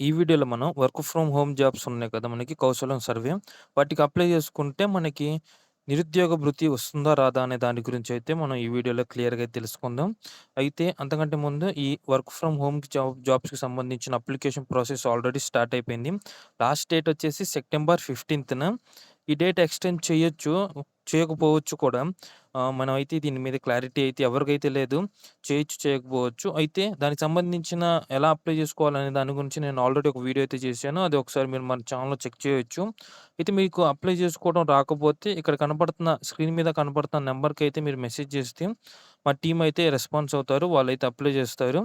ఈ వీడియోలో మనం వర్క్ ఫ్రమ్ హోమ్ జాబ్స్ ఉన్నాయి కదా! మనకి కౌశలం సర్వే. వాటికి అప్లై చేసుకుంటే మనకి నిరుద్యోగ భృతి వస్తుందా? రాదా? అనే దాని గురించి అయితే మనం ఈ వీడియోలో క్లియర్‌గా తెలుసుకుందాం. అయితే అంతకంటే ముందు ఈ వర్క్ ఫ్రమ్ హోమ్ జాబ్ జాబ్స్‌కి సంబంధించిన అప్లికేషన్ ప్రాసెస్ ఆల్రెడీ స్టార్ట్ అయిపోయింది. లాస్ట్ డేట్ వచ్చేసి సెప్టెంబర్ 15న ఈ డేట్ ఎక్స్‌టెండ్ చేయొచ్చు. చేయకపోవచ్చు కూడా. మనం అయితే దీని మీద క్లారిటీ అయితే ఎవరికైతే లేదు. చేయొచ్చు, చేయకపోవచ్చు. అయితే దానికి సంబంధించిన ఎలా అప్లై చేసుకోవాలనే దాని గురించి నేను ఆల్రెడీ ఒక వీడియో అయితే చేశాను. అది ఒకసారి మీరు మన ఛానల్లో చెక్ చేయొచ్చు. అయితే మీకు అప్లై చేసుకోవడం రాకపోతే ఇక్కడ కనపడుతున్న స్క్రీన్ మీద కనపడుతున్న నెంబర్కి అయితే మీరు మెసేజ్ చేస్తే మా టీం అయితే రెస్పాన్స్ అవుతారు. వాళ్ళైతే అప్లై చేస్తారు.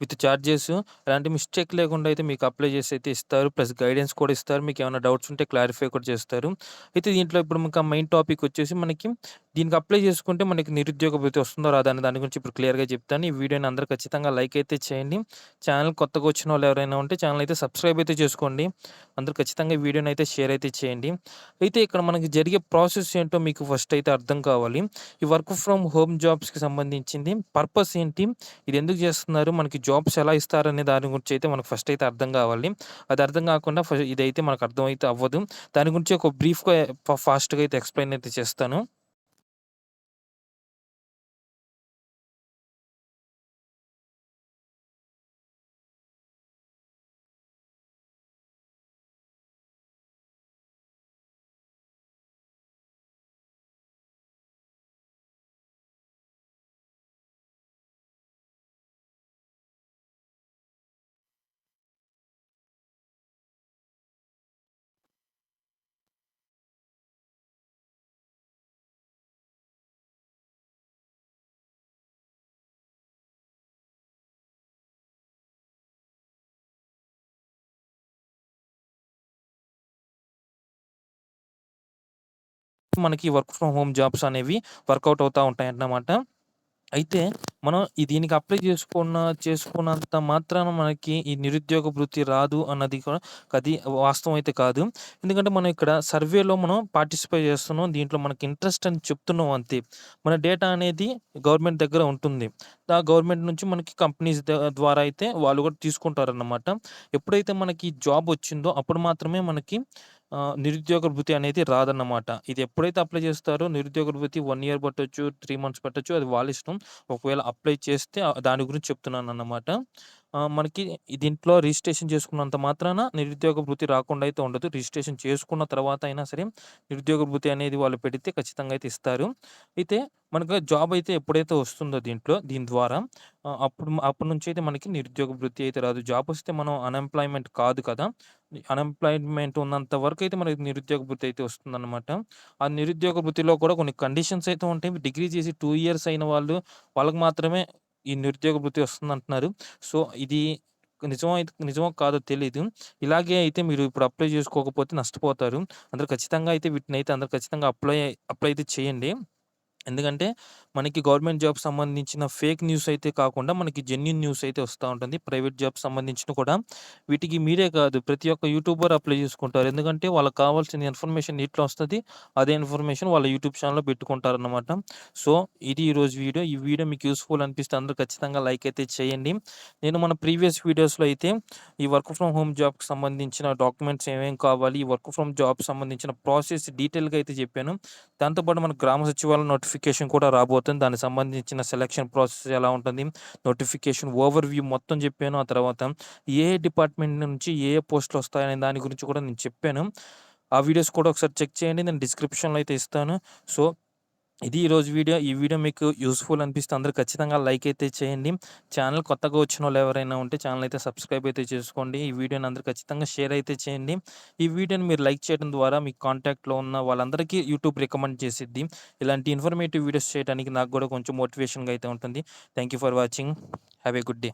విత్ చార్జెస్ ఎలాంటి మిస్టేక్ లేకుండా అయితే మీకు అప్లై చేసి అయితే ఇస్తారు. ప్లస్ గైడెన్స్ కూడా ఇస్తారు. మీకు ఏమైనా డౌట్స్ ఉంటే క్లారిఫై కూడా చేస్తారు. అయితే దీంట్లో ఇప్పుడు ఇంకా మెయిన్ టాపిక్ వచ్చేసి మనకి దీనికి అప్లై చేసుకుంటే మనకి నిరుద్యోగ భృతి వస్తుందో రాదా అని దాని గురించి ఇప్పుడు క్లియర్‌గా చెప్తాను. ఈ వీడియోని అందరూ ఖచ్చితంగా లైక్ అయితే చేయండి. ఛానల్ కొత్తగా వచ్చిన వాళ్ళు ఎవరైనా ఉంటే ఛానల్ అయితే సబ్స్క్రైబ్ అయితే చేసుకోండి. అందరూ ఖచ్చితంగా ఈ వీడియోని అయితే షేర్ అయితే చేయండి. అయితే ఇక్కడ మనకి జరిగే ప్రాసెస్ ఏంటో మీకు ఫస్ట్ అయితే అర్థం కావాలి. ఈ వర్క్ ఫ్రమ్ హోమ్ జాబ్స్‌కి సంబంధించింది పర్పస్ ఏంటి? ఇది ఎందుకు చేస్తున్నారు? మనకి జాబ్స్ ఎలా ఇస్తారనే దాని గురించి అయితే మనకు ఫస్ట్ అయితే అర్థం కావాలి. అది అర్థం కాకుండా ఫస్ట్ ఇదైతే మనకు అర్థం అయితే అవ్వదు. దాని గురించి ఒక బ్రీఫ్‌గా ఫాస్ట్‌గా అయితే ఎక్స్‌ప్లెయిన్ అయితే చేస్తాను. మనకి వర్క్ ఫ్రమ్ హోమ్ జాబ్స్ అనేవి వర్కౌట్ అవుతా ఉంటాయన్నమాట. అయితే మనం దీనికి అప్లై చేసుకున్న చేసుకున్నంత మాత్రాన మనకి ఈ నిరుద్యోగ వృత్తి రాదు అన్నది కూడా అది వాస్తవం అయితే కాదు. ఎందుకంటే మనం ఇక్కడ సర్వేలో మనం పార్టిసిపేట్ చేస్తున్నాం. దీంట్లో మనకి ఇంట్రెస్ట్ అని చెప్తున్నాం అంతే. మన డేటా అనేది గవర్నమెంట్ దగ్గర ఉంటుంది. ఆ గవర్నమెంట్ నుంచి మనకి కంపెనీస్ ద్వారా అయితే వాళ్ళు కూడా తీసుకుంటారన్నమాట. ఎప్పుడైతే మనకి జాబ్ వచ్చిందో అప్పుడు మాత్రమే మనకి నిరుద్యోగ భృతి అనేది రాదన్నమాట. ఇది ఎప్పుడైతే అప్లై చేస్తారో నిరుద్యోగ భృతి 1 ఇయర్ పట్టొచ్చు, 3 మంత్స్ పట్టొచ్చు. అది వాళ్ళ ఇష్టం. ఒకవేళ అప్లై చేస్తే ఆహ్, దాని గురించి చెప్తున్నానన్నమాట. ఆహ్, మనకి దీంట్లో రిజిస్ట్రేషన్ చేసుకున్నంత మాత్రాన నిరుద్యోగ భృతి రాకుండా అయితే ఉండదు. రిజిస్ట్రేషన్ చేసుకున్న తర్వాత అయినా సరే నిరుద్యోగ భృతి అనేది వాళ్ళు పెడితే ఖచ్చితంగా అయితే ఇస్తారు. అయితే మనకు జాబ్ అయితే ఎప్పుడైతే వస్తుందో దీంట్లో దీని ద్వారా ఆహ్, అప్పుడు అప్పటి నుంచి అయితే మనకి నిరుద్యోగ భృతి అయితే రాదు. జాబ్ వస్తే మనం అన్‌ఎంప్లాయ్‌మెంట్ కాదు కదా! అన్‌ఎంప్లాయ్‌మెంట్ ఉన్నంత వరకు అయితే మనకి నిరుద్యోగ భృతి అయితే వస్తుందన్నమాట. ఆ నిరుద్యోగ భృతిలో కూడా కొన్ని కండిషన్స్ అయితే ఉంటాయి. డిగ్రీ చేసి 2 ఇయర్స్ అయిన వాళ్ళు వాళ్ళకి మాత్రమే ఈ నిరుద్యోగ భృతి వస్తుందంటున్నారు. సో, ఇది నిజమో అయితే నిజమో కాదో తెలీదు. ఇలాగే అయితే మీరు ఇప్పుడు అప్లై చేసుకోకపోతే నష్టపోతారు. అందరూ ఖచ్చితంగా అయితే వీటినైతే అందరూ ఖచ్చితంగా అప్లై అప్లై అయితే చేయండి. ఎందుకంటే మనకి గవర్నమెంట్ జాబ్ సంబంధించిన ఫేక్ న్యూస్ అయితే కాకుండా మనకి జెన్యున్ న్యూస్ అయితే వస్తూ ఉంటుంది. ప్రైవేట్ జాబ్స్ సంబంధించిన కూడా వీటికి మీరే కాదు ప్రతి ఒక్క యూట్యూబర్ అప్లై చేసుకుంటారు. ఎందుకంటే వాళ్ళకి కావాల్సిన ఇన్ఫర్మేషన్ ఇట్లా వస్తుంది అదే ఇన్ఫర్మేషన్ వాళ్ళ యూట్యూబ్ ఛానల్లో పెట్టుకుంటారన్నమాట. సో, ఇది ఈరోజు వీడియో. ఈ వీడియో మీకు యూస్ఫుల్ అనిపిస్తే అందరూ ఖచ్చితంగా లైక్ అయితే చేయండి. నేను మన ప్రీవియస్ వీడియోస్‌లో అయితే ఈ వర్క్ ఫ్రమ్ హోమ్ జాబ్‌కి సంబంధించిన డాక్యుమెంట్స్ ఏమేమి కావాలి, ఈ వర్క్ ఫ్రమ్ జాబ్ సంబంధించిన ప్రాసెస్ డీటెయిల్‌గా అయితే చెప్పాను. దాంతో పాటు గ్రామ సచివాలయం నోటిఫికేషన్ కూడా రాబోతుంది. దానికి సంబంధించిన సెలక్షన్ ప్రాసెస్ ఎలా ఉంటుంది, నోటిఫికేషన్ ఓవర్ వ్యూ మొత్తం చెప్పాను. ఆ తర్వాత ఏ ఏ డిపార్ట్‌మెంట్ నుంచి ఏ ఏ పోస్టులు వస్తాయనే దాని గురించి కూడా నేను చెప్పాను. ఆ వీడియోస్ కూడా ఒకసారి చెక్ చేయండి. నేను డిస్క్రిప్షన్‌లో అయితే ఇస్తాను. సో, ఇది ఈరోజు వీడియో. ఈ వీడియో మీకు యూస్ఫుల్ అనిపిస్తే అందరూ ఖచ్చితంగా లైక్ అయితే చేయండి. ఛానల్ కొత్తగా వచ్చిన వాళ్ళు ఎవరైనా ఉంటే ఛానల్ అయితే సబ్స్క్రైబ్ అయితే చేసుకోండి. ఈ వీడియోని అందరూ ఖచ్చితంగా షేర్ అయితే చేయండి. ఈ వీడియోని మీరు లైక్ చేయడం ద్వారా మీ కాంటాక్ట్‌లో ఉన్న వాళ్ళందరికీ యూట్యూబ్ రికమెండ్ చేసిద్ది. ఇలాంటి ఇన్ఫర్మేటివ్ వీడియోస్ చేయడానికి నాకు కూడా కొంచెం మోటివేషన్‌గా అయితే ఉంటుంది. Thank you for watching. Have a good day.